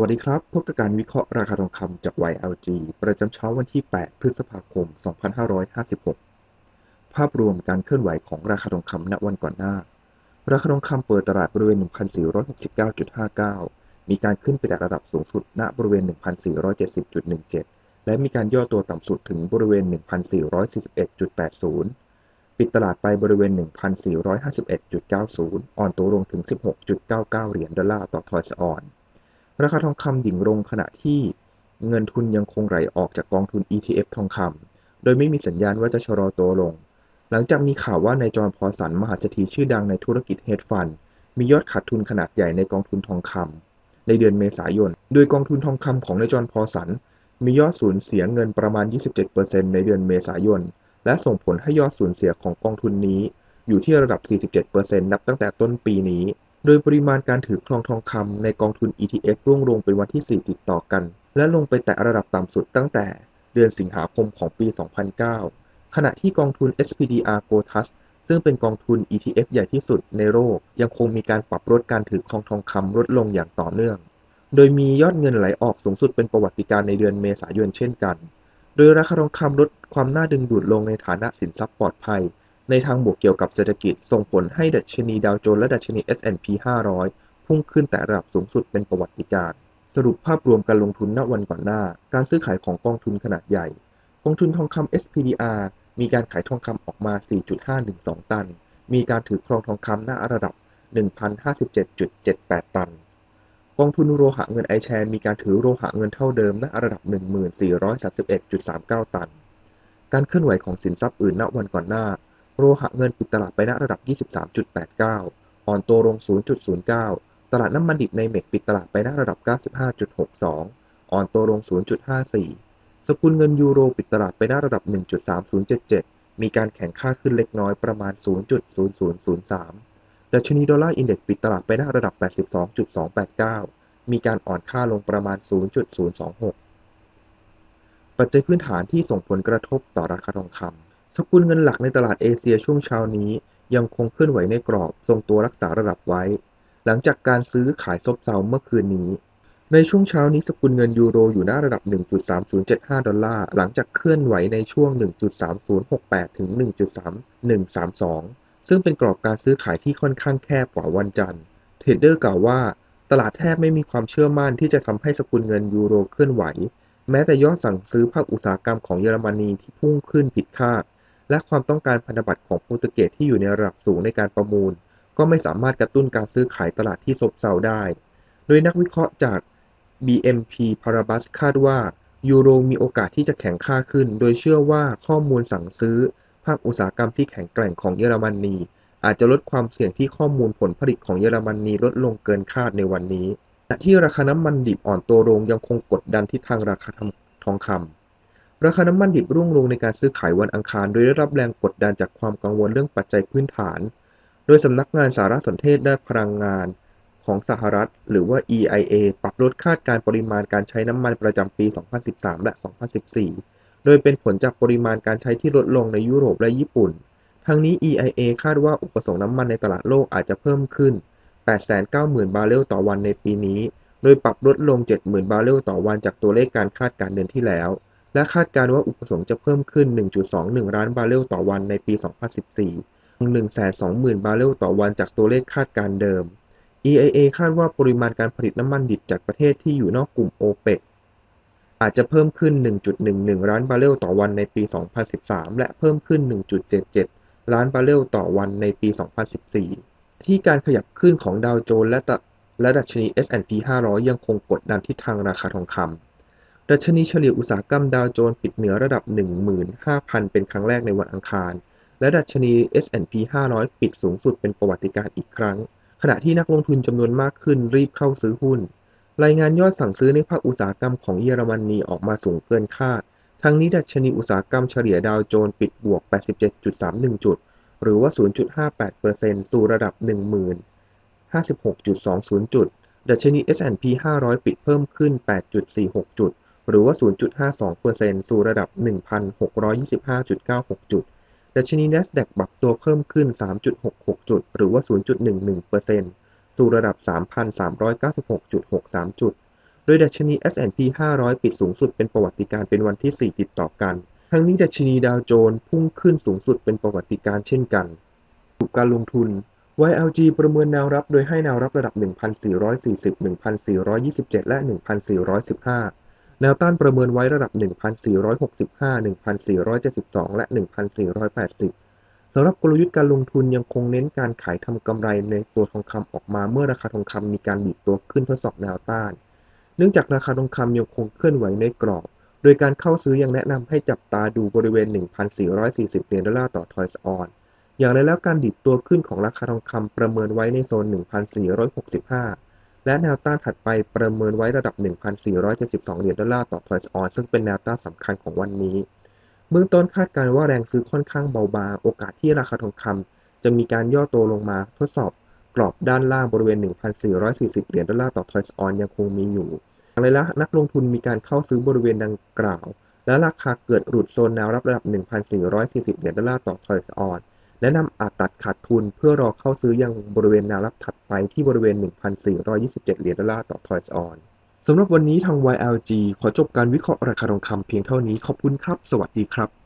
วัสดีครับ พบกับการวิเคราะห์ราคาทองคำจาก YLG ประจำเช้าวันที่ 8 พฤษภาคม 2556 ภาพรวมการเคลื่อนไหวของราคาทองคำณวันก่อนหน้า ราคาทองคำเปิดตลาดบริเวณ 1,469.59 มีการขึ้นไปแต่ระดับสูงสุดณบริเวณ 1,470.17 และมีการย่อตัวต่ำสุดถึงบริเวณ 1,441.80 ปิดตลาดไปบริเวณ 1,451.90 อ่อนตัวลงถึง 16.99 เหรียญดอลลาร์ต่อทอยส์ออน ราคาทองคำดิ่งลงขณะที่เงินทุนยังคงไหลออกจากกองทุน ETF ทองคำโดยไม่มีสัญญาณว่าจะชะลอตัวลง หลังจากมีข่าวว่านายจอห์นพอสันมหาเศรษฐีชื่อดังในธุรกิจเฮดฟันมียอดขาดทุนขนาดใหญ่ในกองทุนทองคำในเดือนเมษายน โดยกองทุนทองคำของนายจอห์นพอสันมียอดสูญเสียเงินประมาณ 27%ในเดือนเมษายน และส่งผลให้ยอดสูญเสียของกองทุนนี้ อยู่ที่ระดับ 47%นับตั้งแต่ต้นปีนี้ โดยปริมาณการถือครองทองคำในกองทุน ETF ร่วงลงเป็นวันที่ 4 ติดต่อกัน และลงไปแตะระดับต่ำสุดตั้งแต่เดือนสิงหาคมของปี 2009 ขณะที่กองทุน SPDR Gotus ซึ่งเป็นกองทุน ETF ใหญ่ที่สุดในโลกยังคงมีการปรับลดการถือครองทองคำลดลงอย่างต่อเนื่อง โดยมียอดเงินไหลออกสูงสุดเป็นประวัติการในเดือนเมษายนเช่นกัน โดยราคาทองคำลดความน่าดึงดูดลงในฐานะสินทรัพย์ปลอดภัย ในทางบวกเกี่ยวกับเศรษฐกิจ ส่งผลให้ดัชนีดาวโจนส์และดัชนี S&P 500 พุ่งขึ้นแต่ระดับสูงสุดเป็นประวัติการสรุปภาพรวมการลงทุนณวันก่อนหน้า การซื้อขายของกองทุนขนาดใหญ่ กองทุนทองคำ SPDR มีการขายทองคำออกมา 4.512 ตัน มีการถือครองทองคำหน้าระดับ 1,057.78 ตัน กองทุนโลหะเงินไอแชร์มีการถือโลหะเงินเท่าเดิมณระดับ 1431.39 ตัน การเคลื่อนไหวของสินทรัพย์อื่นณวันก่อนหน้า โลหะเงินปิดตลาดไปณระดับ 23.89 อ่อนตัวลง 0.09 ตลาดน้ำมันดิบในเมกปิดตลาดไปณระดับ 95.62 อ่อนตัวลง 0.54 สกุลเงินยูโรปิดตลาดไปณระดับ 1.3077 มีการแข่งค่าขึ้นเล็กน้อยประมาณ 0.0003 ดัชนีดอลลาร์อินเด็กซ์ปิดตลาดไปณระดับ 82.289 มีการอ่อนค่าลงประมาณ 0.026 ปัจจัยพื้นฐานที่ส่งผลกระทบต่อราคาทองคำ สกุลเงินหลักในตลาดเอเชียช่วงเช้านี้ยังคงเคลื่อนไหวในกรอบทรงตัวรักษาระดับไว้ หลังจากการซื้อขายซบเซาเมื่อคืนนี้ ในช่วงเช้านี้สกุลเงินยูโรอยู่หน้าระดับ 1.3075 ดอลลาร์ หลังจากเคลื่อนไหวในช่วง 1.3068 ถึง 1.3132 ซึ่งเป็นกรอบการซื้อขายที่ค่อนข้างแคบกว่าวันจันทร์ เทรดเดอร์กล่าวว่า ตลาดแทบไม่มีความเชื่อมั่นที่จะทำให้สกุลเงินยูโรเคลื่อนไหว แม้แต่ยอดสั่งซื้อภาคอุตสาหกรรมของเยอรมนีที่พุ่งขึ้นผิดคาด และความต้องการพันธบัตรของโปรตุเกสที่อยู่ในระดับสูงในการประมูล ก็ไม่สามารถกระตุ้นการซื้อขายตลาดที่ซบเซาได้ โดยนักวิเคราะห์จาก BNP Paribas คาดว่า ยูโรมีโอกาสที่จะแข็งค่าขึ้น โดยเชื่อว่าข้อมูลสั่งซื้อ ภาคอุตสาหกรรมที่แข็งแกร่งของเยอรมนี อาจจะลดความเสี่ยงที่ข้อมูลผลผลิตของเยอรมนีลดลงเกินคาดในวันนี้ขณะที่ราคาน้ำมันดิบอ่อนตัวลงยังคงกดดันทิศทางราคาทองคำ ราคาน้ำมันดิบร่วงลงในการซื้อขายวันอังคาร โดยได้รับแรงกดดันจากความกังวลเรื่องปัจจัยพื้นฐาน โดยสำนักงานสารสนเทศด้านพลังงานของสหรัฐ หรือว่า EIA ปรับลดคาดการปริมาณการใช้น้ำมันประจำปี 2013 และ 2014 โดยเป็นผลจากปริมาณการใช้ที่ลดลงในยุโรปและญี่ปุ่น ทั้งนี้ EIA คาดว่าอุปสงค์น้ำมันในตลาดโลกอาจจะเพิ่มขึ้น 890,000 บาร์เรลต่อวันในปีนี้ โดยปรับลดลง 70,000 บาร์เรลต่อวันจากตัวเลขการคาดการเดือนที่แล้ว และคาดการณ์ว่าอุปสงค์จะเพิ่มขึ้น 1.21 ล้านบาร์เรลต่อวันในปี 2014 120,000 บาร์เรลต่อวันจากตัวเลขคาดการณ์เดิม EIA คาดว่าปริมาณการผลิตน้ำมันดิบจากประเทศที่อยู่นอกกลุ่มโอเปกอาจจะเพิ่มขึ้น 1.11 ล้านบาร์เรลต่อวันในปี 2013 และเพิ่มขึ้น 1.77 ล้านบาร์เรลต่อวันในปี 2014 ที่การขยับขึ้นของดาวโจนส์และและดัชนี S&P 500 ยังคงกดดันทิศทางราคาทองคำ ดัชนีเฉลี่ยอุตสาหกรรมดาวโจนส์ปิดเหนือระดับ 15,000 เป็นครั้งแรกในวันอังคาร และดัชนี S&P 500 ปิดสูงสุดเป็นประวัติการอีกครั้ง ขณะที่นักลงทุนจำนวนมากขึ้นรีบเข้าซื้อหุ้น รายงานยอดสั่งซื้อในภาคอุตสาหกรรมของเยอรมนีออกมาสูงเกินคาด ทั้งนี้ดัชนีอุตสาหกรรมเฉลี่ยดาวโจนส์ปิดบวก 87.31 จุด หรือว่า 0.58%สู่ระดับ 10,056.20 จุด ดัชนี S&P 500 ปิดเพิ่มขึ้น 8.46 จุด หรือว่า 0.52%สู่ระดับ 1,625.96 จุดดัชนี NASDAQ ปรับตัวเพิ่มขึ้น 3.66 จุด หรือว่า 0.11%สู่ระดับ 3,396.63 จุด โดยดัชนี S&P 500 ปิดสูงสุดเป็นประวัติการณ์เป็นวันที่ 4 ติดต่อกัน ทั้งนี้ดัชนีดาวโจนส์พุ่งขึ้นสูงสุดเป็นประวัติการณ์เช่นกันกลุ่มการลงทุน YLG ประเมินแนวรับโดยให้แนวรับระดับ 1,440 1,427 และ 1,415 แนวต้านประเมินไว้ระดับ 1,465 1,472 และ 1,480 สำหรับกลยุทธ์การลงทุนยังคงเน้นการขายทำกำไรในตัวทองคำออกมาเมื่อราคาทองคำมีการบีบตัวขึ้นทดสอบแนวต้าน เนื่องจากราคาทองคำยังคงเคลื่อนไหวในกรอบ โดยการเข้าซื้อยังแนะนำให้จับตาดูบริเวณ 1,440 เหรียญดอลลาร์ต่อทอยส์ออน อย่างไรแล้วการดิดตัวขึ้นของราคาทองคำประเมินไว้ในโซน 1,465 และแนวต้านถัดไปประเมินไว้ระดับ 1,472 เหรียญดอลลาร์ต่อทอยส์ออนซึ่งเป็นแนวต้านสำคัญของวันนี้ เบื้องต้นคาดการณ์ว่าแรงซื้อค่อนข้างเบาบาง โอกาสที่ราคาทองคำจะมีการย่อตัวลงมาทดสอบกรอบด้านล่างบริเวณ 1,440 เหรียญดอลลาร์ต่อทอยส์ออนยังคงมีอยู่อย่างไรล้วนักลงทุนมีการเข้าซื้อบริเวณดังกล่าว และราคาเกิดหลุดโซนแนวรับระดับ 1,440 เหรียญดอลลาร์ต่อทอยส์ออน แนะนำอาจตัดขาดทุนเพื่อรอเข้าซื้อยังบริเวณแนวรับถัดไปที่บริเวณ 1,427 เหรียญดอลลาร์ต่อทอยส์ออนสำหรับวันนี้ทาง YLG ขอจบการวิเคราะห์ราคาทองคำเพียงเท่านี้ขอบคุณครับ สวัสดีครับ